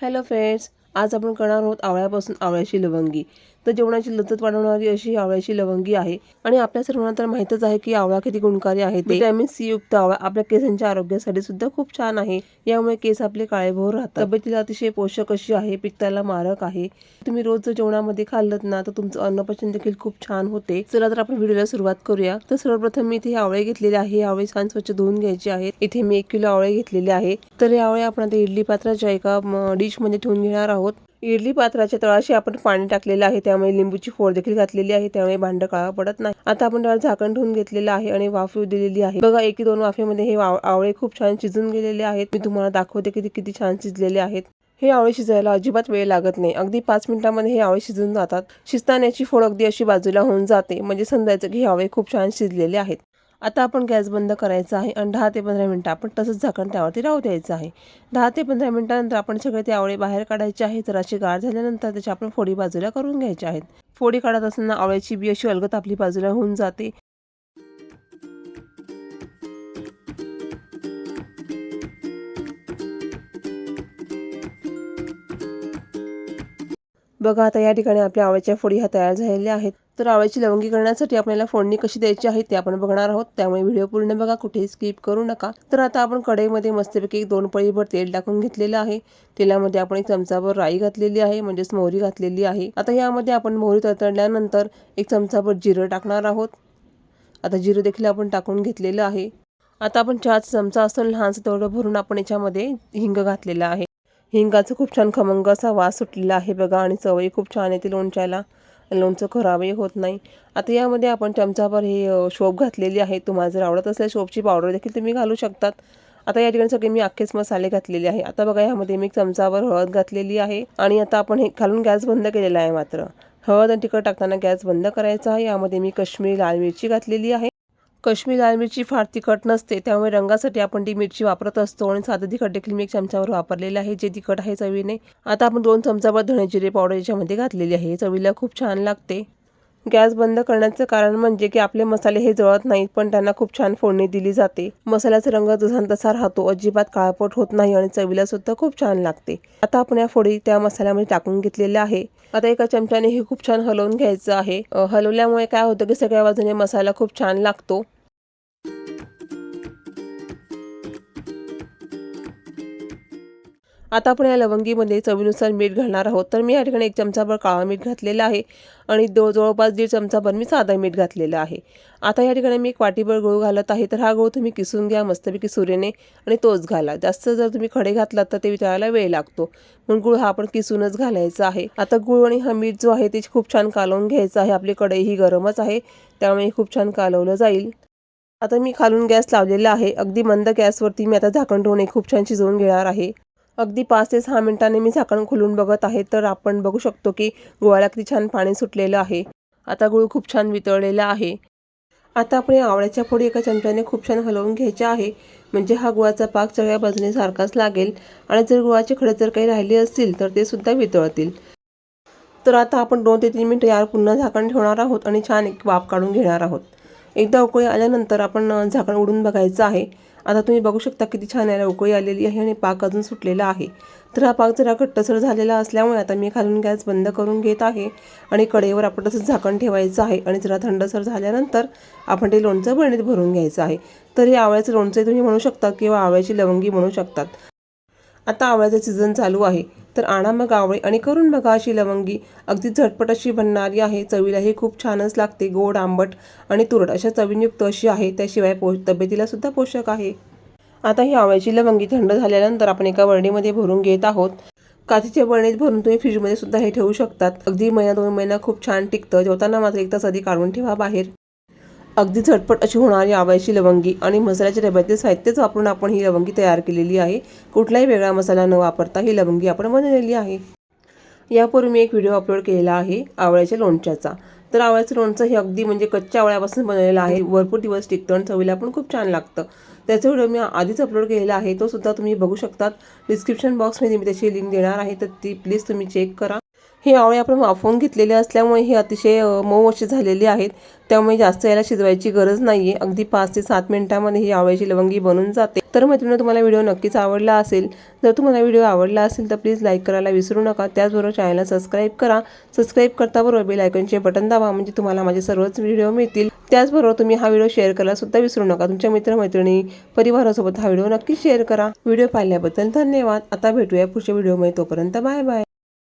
Hello friends आज आपण करणार आहोत आवळ्यापासून आवळ्याची लवंगी. तर जेवणाची लज्जत वाढवणारी अशी आवळ्याची लवंगी आहे. आणि आपल्या सर्वांना तर माहितच आहे की आवळा किती गुणकारी आहे. व्हिटॅमिन सी युक्त आवळा आपल्या केसांच्या आरोग्यासाठी सुद्धा खूप छान आहे. यामुळे केस आपले काळेभोर राहतात. तब्येतीला अतिशय पोषक अशी आहे. पित्ताला मारक आहे. तुम्ही रोज जर जेवणामध्ये खाल्लत ना तर तुमचं अन्नपचन देखील खूप छान होते. चला तर आपण व्हिडिओला सुरुवात करूया. तर सर्वप्रथम मी इथे आवळे घेतलेले आहे. आवळे छान स्वच्छ धुवून घ्यायचे आहेत. इथे मी एक किलो आवळे घेतलेले आहे. तर हे आवळे आपण आता इडली पात्राच्या एका डिशमध्ये ठेवून घेणार आहोत. इडली पात्राच्या तळाशी आपण पाणी टाकलेलं आहे. त्यामुळे लिंबूची फोड देखील घातलेली आहे. त्यामुळे भांड काळा पडत नाही. आता आपण त्यावर झाकण ठेवून घेतलेलं आहे आणि वाफ येऊ दिलेली आहे. बघा एकी दोन वाफेमध्ये हे आवळे खूप छान शिजून गेलेले आहेत. मी तुम्हाला दाखवते की ते किती छान शिजलेले आहेत. हे आवळे शिजायला अजिबात वेळ लागत नाही. अगदी पाच मिनिटांमध्ये हे आवळे शिजून जातात. शिजताना याची फोड अगदी अशी बाजूला होऊन जाते. म्हणजे समजायचं की हे आवळे खूप छान शिजलेले आहेत. आता आपण गॅस बंद करायचा आहे आणि दहा ते पंधरा मिनटं आपण तसंच झाकण त्यावरती राहू द्यायचं आहे. दहा ते पंधरा मिनटानंतर आपण सगळे ते आवळे बाहेर काढायचे आहे तर अशी गार झाल्यानंतर त्याच्या आपण फोडी बाजूला करून घ्यायच्या आहेत. फोडी काढत असताना आवळ्याची बी अशी अलगत आपली बाजूला होऊन जाते. बघा आता या ठिकाणी आपल्या आवळ्याच्या फोडी ह्या तयार झालेल्या आहेत. तर आवळ्याची लवंगी करण्यासाठी आपल्याला फोडणी कशी द्यायची आहे ते आपण बघणार आहोत. त्यामुळे व्हिडिओ पूर्ण बघा कुठेही स्किप करू नका. तर आता आपण कढईमध्ये मस्तपैकी एक दोन पळीभर तेल टाकून घेतलेलं आहे. तेलामध्ये आपण एक चमचाभर राई घातलेली आहे म्हणजेच मोहरी घातलेली आहे. आता यामध्ये आपण मोहरी तळतळल्यानंतर एक चमचाभर जिरं टाकणार आहोत. आता जिरं देखील आपण टाकून घेतलेलं आहे. आता आपण चहाचा चमचा असतो लहानसं तेवढं भरून आपण याच्यामध्ये हिंग घातलेला आहे. हिंगाचं खूप छान खमंग असा वास सुटलेला आहे बघा आणि चवही खूप छान येते लोणच्याला. लोणचं खराबही होत नाही. आता यामध्ये आपण चमचाभर हे शोप घातलेली आहे. तुम्हाला जर आवडत असेल शोपची पावडर देखील तुम्ही घालू शकतात. आता या ठिकाणी सगळे मी अख्खेच मसाले घातलेले आहे. आता बघा यामध्ये मी चमचावर हळद घातलेली आहे. आणि आता आपण हे घालून गॅस बंद केलेला आहे मात्र. हळद आणि तिखट टाकताना गॅस बंद करायचा आहे. यामध्ये मी काश्मीरी लाल मिरची घातलेली आहे. काश्मीर लाल मिरची फार तिखट नसते त्यामुळे रंगासाठी आपण ती मिरची वापरत असतो आणि साधं तिखट देखील मी एक चमच्यावर वापरलेलं आहे जे तिखट आहे चवीने. आता आपण दोन चमचाभर धणे जिरे पावडर याच्यामध्ये घातलेली आहे चवीला खूप छान लागते. गॅस बंद करण्याचं कारण म्हणजे की आपले मसाले हे जळत नाहीत पण त्यांना खूप छान फोडणी दिली जाते. मसाल्याचा रंग जसा तसा राहतो अजिबात काळपट होत नाही आणि चवीला सुद्धा खूप छान लागते. आता आपण या फोडी त्या मसाल्यामध्ये टाकून घेतलेल्या आहे. आता एका चमच्याने हे खूप छान हलवून घ्यायचं आहे. हलवल्यामुळे काय होतं की सगळ्या बाजूने मसाला खूप छान लागतो. आता आपण या लवंगीमध्ये चवीनुसार मीठ घालणार आहोत. तर मी या ठिकाणी एक चमचाभर काळा मीठ घातलेला आहे आणि दो जवळपास दीड चमचाभर मी साधा मीठ घातलेलं आहे. आता या ठिकाणी मी एक वाटीभर गूळ घालत आहे. तर हा गूळ तुम्ही किसून घ्या मस्तपैकी सुरेने आणि तोच घाला. जास्त जर तुम्ही खडे घातलात तर ते वितळायला वेळ लागतो. म्हणून गूळ हा आपण किसूनच घालायचा आहे. आता गूळ आणि हा मीठ जो आहे ते खूप छान कालवून घ्यायचं आहे. आपली कढई ही गरमच आहे त्यामुळे खूप छान कालवलं जाईल. आता मी खालून गॅस लावलेला आहे. अगदी मंद गॅसवरती मी आता झाकण ठेवून खूप छान शिजवून घेणार आहे. अगदी पाच ते सहा मिनिटांनी मी झाकण खोलून बघत आहे तर आपण बघू शकतो की गुळाला किती छान पाणी सुटलेलं आहे. आता गुळ खूप छान वितळलेला आहे. आता आपण या आवळ्याच्या फोडी एका चमच्याने खूप छान हलवून घ्यायच्या आहे. म्हणजे हा गुळाचा पाक सगळ्या बाजूने सारखाच लागेल आणि जर गुळाचे खडे जर काही राहिले असतील तर ते सुद्धा वितळतील. तर आता आपण दोन ते तीन मिनटं यावर पुन्हा झाकण ठेवणार आहोत आणि छान एक वाफ काढून घेणार आहोत. एकदा उकळी आल्यानंतर आपण झाकण उडून बघायचं आहे. आता तुम्ही बघू शकता किती छान याला उकळी आलेली आहे आणि पाक अजून सुटलेला आहे. तर हा पाक जरा घट्टसर झालेला असल्यामुळे आता मी खालून गॅस बंद करून घेत आहे आणि कडेवर आपण तसंच झाकण ठेवायचं आहे आणि जरा थंडसर झाल्यानंतर आपण ते लोणचं बरणीत भरून घ्यायचं आहे. तर हे आवळ्याचं लोणचं तुम्ही म्हणू शकता किंवा आवळ्याची लवंगी म्हणू शकतात. आता आवळ्याचं सीझन चालू आहे. तर आणा मग आवळे आणि करून बघा अशी लवंगी. अगदी झटपट अशी बनणारी आहे. चवीलाही खूप छानच लागते. गोड आंबट आणि तुरट अशा चवीयुक्त अशी आहे. त्याशिवाय पो तब्येतीला सुद्धा पोषक आहे. आता ही आवळ्याची लवंगी थंड झाल्यानंतर आपण एका वर्णीमध्ये भरून घेत आहोत. काचेच्या बरणीत भरून तुम्ही फ्रीजमध्ये सुद्धा हे ठेवू शकतात. अगदी महिना दोन महिना खूप छान टिकतं. जेवताना मात्र एक तास आधी काढून ठेवा बाहेर. अगदी झटपट अशी होणारी आवळ्याची लवंगी आणि मसाल्याच्या डब्यातील साहित्यच वापरून आपण ही लवंगी तयार केलेली आहे. कुठलाही वेगळा मसाला न वापरता ही लवंगी आपण बनवलेली आहे. यापूर्वी मी एक व्हिडिओ अपलोड केलेला आहे आवळ्याच्या लोणच्याचा. तर आवळ्याचं लोणचं हे अगदी म्हणजे कच्च्या आवळ्यापासून बनवलेलं आहे. भरपूर दिवस टिकतं आणि चवीला पण खूप छान लागतं. त्याचा व्हिडिओ मी आधीच अपलोड केलेला आहे. तो सुद्धा तुम्ही बघू शकतात. डिस्क्रिप्शन बॉक्समध्ये मी त्याची लिंक देणार आहे. तर ती प्लीज तुम्ही चेक करा. हे आवळे आपण वाफवून घेतलेले असल्यामुळे हे अतिशय मऊ असे झालेले आहेत. त्यामुळे जास्त याला शिजवायची गरज नाही आहे अगदी पाच ते सात मिनिटामध्ये ही आवळ्याची लवंगी बनून जाते. तर मैत्रिणी तुम्हाला व्हिडिओ नक्कीच आवडला असेल. जर तुम्हाला व्हिडिओ आवडला असेल तर प्लीज लाईक करायला विसरू नका. त्याचबरोबर चॅनलला सबस्क्राईब करा. सबस्क्राईब करता बरोबर बेल आयकॉनचे बटन दाबा म्हणजे तुम्हाला माझे सर्वच व्हिडिओ मिळतील. त्याचबरोबर तुम्ही हा व्हिडिओ शेअर करायला सुद्धा विसरू नका. तुमच्या मित्रमैत्रिणी परिवारासोबत हा व्हिडिओ नक्की शेअर करा. व्हिडिओ पाहिल्याबद्दल धन्यवाद. आता भेटूया पुढच्या व्हिडिओमध्ये. तोपर्यंत बाय बाय.